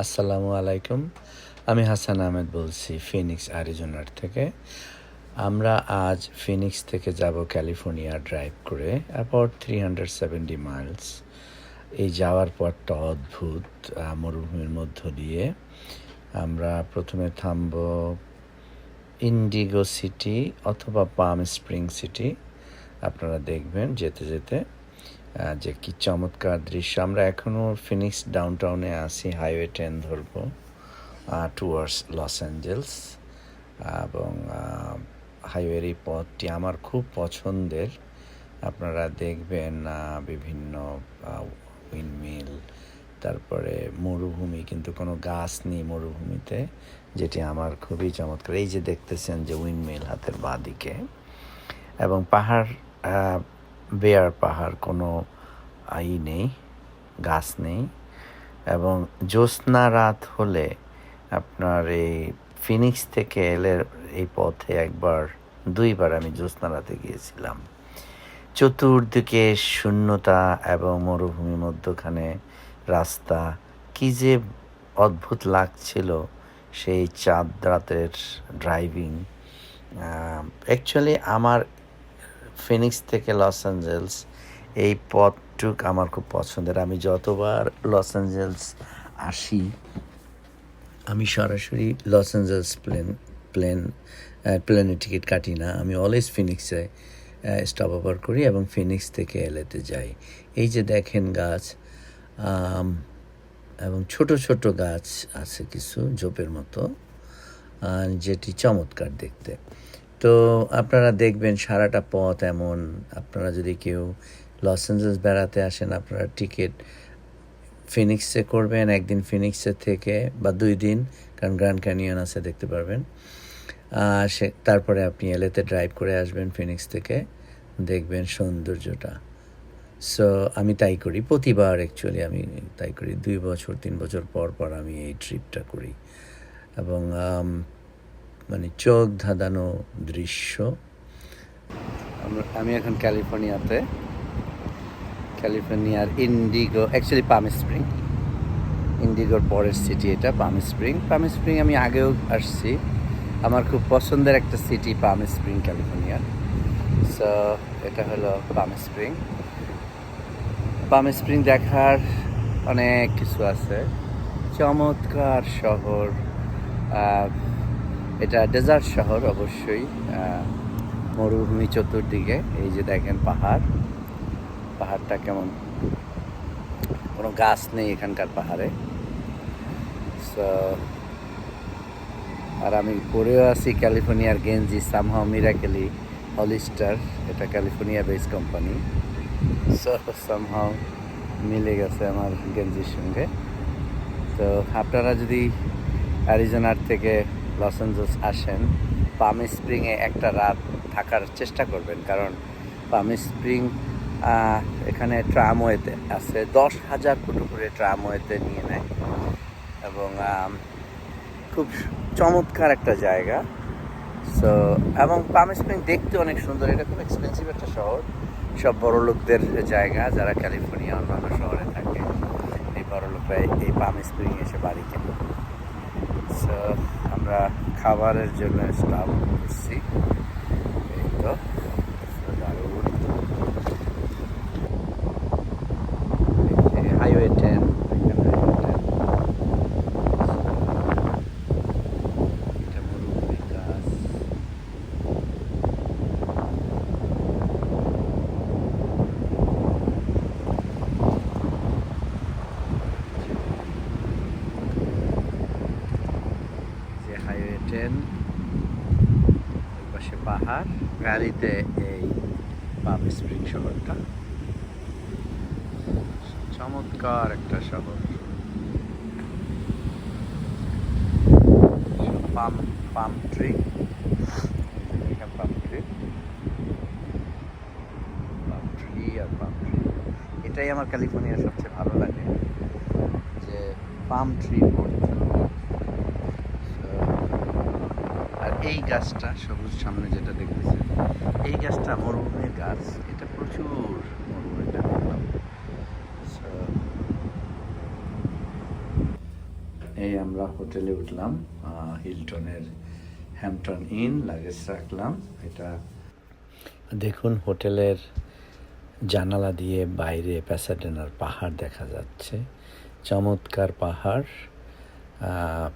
আসসালামু আলাইকুম। আমি হাসান আহমেদ বলছি ফিনিক্স, আরিজোনার থেকে। আমরা আজ ফিনিক্স থেকে যাব ক্যালিফোর্নিয়া ড্রাইভ করে, about three hundred seventy miles এই যাওয়ার পথটা অদ্ভুত মরুভূমির মধ্য দিয়ে। আমরা প্রথমে থামব ইন্ডিগো সিটি অথবা পাম স্প্রিং সিটি। আপনারা দেখবেন যেতে যেতে যে কি চমৎকার দৃশ্য। আমরা এখনও ফিনিক্স ডাউনটাউনে আসি হাইওয়ে ট্রেন ধরবো টুয়ার্ডস লস অ্যাঞ্জেলস এবং হাইওয়ের এই পথটি আমার খুব পছন্দের। আপনারা দেখবেন বিভিন্ন উইন্ডমিল তারপরে মরুভূমি, কিন্তু কোনো গাছ নেই মরুভূমিতে, যেটি আমার খুবই চমৎকার। এই যে দেখতেছেন যে উইন্ডমিল হাতের বাঁ দিকে, এবং পাহাড় বেয়ার পাহাড় কোনো আই নেই, গাছ নেই এবং জ্যোৎস্না রাত হলে আপনার এই ফিনিক্স থেকে এলে এই পথে একবার, দুইবার আমি জ্যোৎস্না রাতে গিয়েছিলাম। চতুর্দিকে শূন্যতা এবং মরুভূমির মধ্যখানে রাস্তা, কি যে অদ্ভুত লাগছিল সেই চাঁদ রাতের ড্রাইভিং অ্যাকচুয়ালি আমার ফিনিক্স থেকে লস অ্যাঞ্জেলস এই পথটুক আমার খুব পছন্দের। আমি যতবার লস অ্যাঞ্জেলস আসি, আমি সরাসরি লস অ্যাঞ্জেলস প্লেন প্লেন প্লেনের টিকিট কাটি না। আমি অলওয়েজ ফিনিক্সে স্টপ ওভার করি এবং ফিনিক্স থেকে এলেতে যাই। এই যে দেখেন গাছ এবং ছোট ছোট গাছ আছে কিছু, ঝোপের মতো যেটি চমৎকার দেখতে। তো আপনারা দেখবেন সারাটা পথ এমন। আপনারা যদি কেউ লস অ্যাঞ্জেলস বেড়াতে আসেন, আপনারা টিকিট ফিনিক্সে করবেন, একদিন ফিনিক্সে থেকে বা দুই দিন, কারণ গ্র্যান্ড ক্যানিয়ন আছে, দেখতে পারবেন। সে, তারপরে আপনি এলেতে ড্রাইভ করে আসবেন ফিনিক্স থেকে, দেখবেন সৌন্দর্যটা। সো, আমি তাই করি, প্রতিবার অ্যাকচুয়ালি আমি তাই করি। দুই বছর, তিন বছর পর পর আমি এই ট্রিপটা করি। এবং মানে চোখ ধাঁধানো দৃশ্য। আমি এখন ক্যালিফোর্নিয়াতে। ক্যালিফোর্নিয়ার ইন্ডিগো অ্যাকচুয়ালি পাম স্প্রিং। ইন্ডিগোর পরের সিটি এটা, পাম স্প্রিং। পাম স্প্রিং আমি আগেও আসছি। আমার খুব পছন্দের একটা city Palm Spring, California. So এটা হলো পাম স্প্রিং। পাম স্প্রিং দেখার অনেক কিছু আছে। চমৎকার শহর এটা ডেজার্ট শহর অবশ্যই মরুভূমি চতুর্দিকে এই যে দেখেন পাহাড়। পাহাড়টা কেমন? কোনো গাছ নেই এখানকার পাহাড়ে। So, আর আমি পড়েও আছি ক্যালিফোর্নিয়ার গেঞ্জি সামহাও মিরাকেলি হলিস্টার এটা California base company so somehow মিলে গেছে আমার গেঞ্জির সঙ্গে। তো আপনারা যদি অ্যারিজোনার থেকে লস অ্যাঞ্জেলস আসেন, পাম স্প্রিংয়ে একটা রাত থাকার চেষ্টা করবেন, কারণ পাম স্প্রিং এখানে ট্রামওয়েতে আছে, দশ হাজার ফুট উপরে ট্রামওয়েতে নিয়ে নেয়। এবং খুব চমৎকার একটা জায়গা। সো এবং পাম স্প্রিং দেখতে অনেক সুন্দর, এটা খুব এক্সপেন্সিভ একটা শহর। সব বড় লোকদের জায়গা, যারা ক্যালিফোর্নিয়া অন্যান্য শহরে থাকে, এই বড় লোকরা এই পাম স্প্রিং এসে বাড়ি কেনে। আমরা খাবারের জন্য স্টাফ করছি। এই তো So, দারুণ হাইওয়ে টেন এটা মরুভূমি গাছ যে হাইওয়ে ট্রেন পাশে পাহাড়, গাড়িতে এই পাম স্প্রিং শহরটা। চমৎকার একটা শহর। পাম palm tree. Palm tree. Palm tree আর পাম ট্রি। এটাই আমার ক্যালিফোর্নিয়ার সবচেয়ে ভালো লাগে, যে পাম ট্রি আর এই গাছটা সবুজ সামনে যেটা দেখতেছেন এই গাছটা মরুভূমির গাছ। এটা প্রচুর মরুভূমিটা দেখলাম এই আমরা হোটেলে উঠলাম হিলটনের হ্যাম্পটন ইন লাগেজ রাখলাম। এটা দেখুন, হোটেলের জানালা দিয়ে বাইরে প্যাসাডেনার পাহাড় দেখা যাচ্ছে। চমৎকার পাহাড়।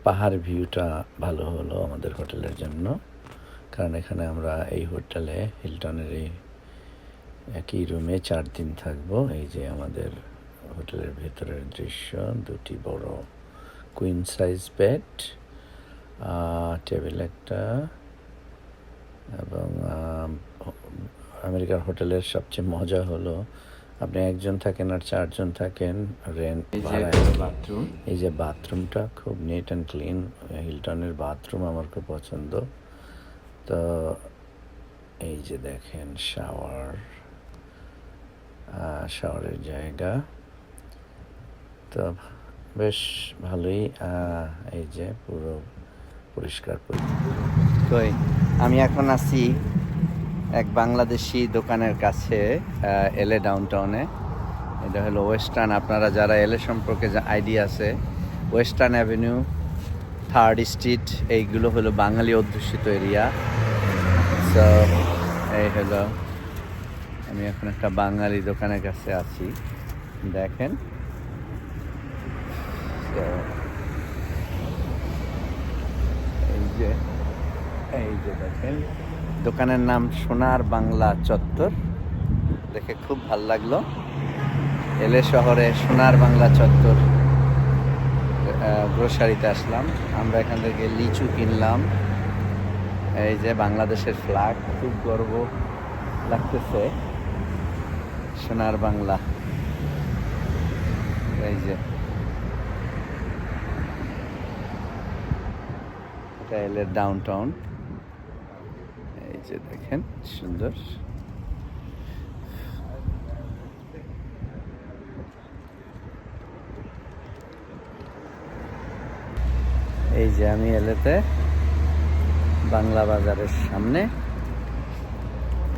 পাহাড় ভিউটা ভালো হলো আমাদের হোটেলের জন্য। কারণ এখানে আমরা এই হোটেলে হিলটনের এই একই রুমে চার দিন থাকব। এই যে আমাদের হোটেলের ভেতরের দৃশ্য, দুটি বড় কুইন সাইজ বেড টেবিল একটা এবং আমেরিকার হোটেলের সবচেয়ে মজা হলো আপনি একজন থাকেন আর চারজন থাকেন রেন্ট বাথরুম এই যে বাথরুমটা খুব নিট অ্যান্ড ক্লিন হিলটনের বাথরুম আমার খুব পছন্দ। তো এই যে দেখেন শাওয়ার শাওয়ারের জায়গা। তো বেশ ভালোই এই যে পুরো পরিষ্কার কই? আমি এখন আছি এক বাংলাদেশি দোকানের কাছে এলে ডাউনটাউনে এটা হলো ওয়েস্টার্ন আপনারা যারা এলে সম্পর্কে যা আইডিয়া আছে ওয়েস্টার্ন অ্যাভিনিউ থার্ড স্ট্রিট এইগুলো হলো বাঙালি অধ্যুষিত এরিয়া তো এই হলো, আমি এখন একটা বাঙালি দোকানের কাছে আছি। দেখেন। এই যে এই যে দেখেন। দোকানের নাম সোনার বাংলা চত্বর। দেখে খুব ভালো লাগল। এলে শহরে সোনার বাংলা চত্বর গ্রোসারিতে আসলাম। আমরা এখান থেকে লিচু কিনলাম। এই যে বাংলাদেশের ফ্ল্যাগ খুব গর্ব লাগতেছে। সোনার বাংলা। এই যে। এটা এলে ডাউন টাউন যে দেখেন, সুন্দর। এই যে আমি এলেতে বাংলা বাজারের সামনে।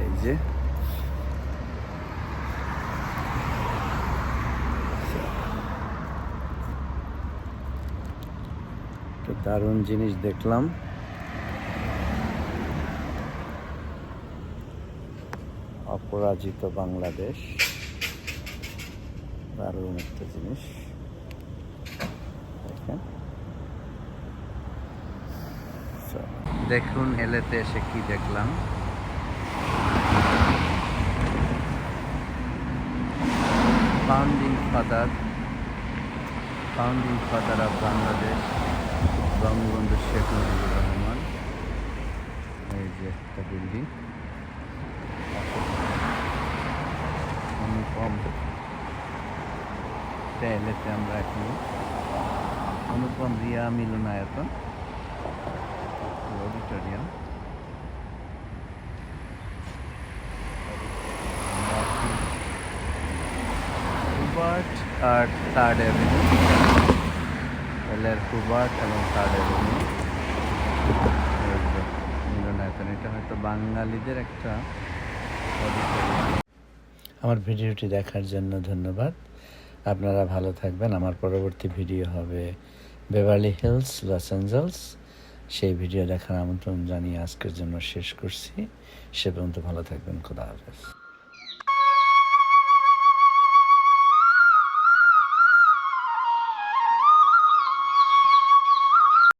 এই যে। দারুণ জিনিস দেখলাম। অপরাজিত বাংলাদেশ। দারুণ একটা জিনিস। দেখেন। দেখুন এলেতে এসে কি দেখলাম। Founding father founding father of Bangladesh Bangabandhu Sheikh Mujibur Rahman. এই যে একটা বিল্ডিং অনুপম এলেতে আমরা এখন অনুপম রিয়া মিলনায়তন অডিটোরিয়াম। হুবার্ট আর থার্ড অ্যাভিনিউ এলের হুবার্ট এবং থার্ড অ্যাভিনিউ মিলনায়তন, এটা হয়তো বাঙালিদের একটা। আমার ভিডিওটি দেখার জন্য ধন্যবাদ। আপনারা ভালো থাকবেন। আমার পরবর্তী ভিডিও হবে বেভারলি হিলস লস অ্যাঞ্জেলস সেই ভিডিও দেখার আমন্ত্রণ জানিয়ে আজকের জন্য শেষ করছি। সে পর্যন্ত ভালো থাকবেন। খোদা হাফেজ।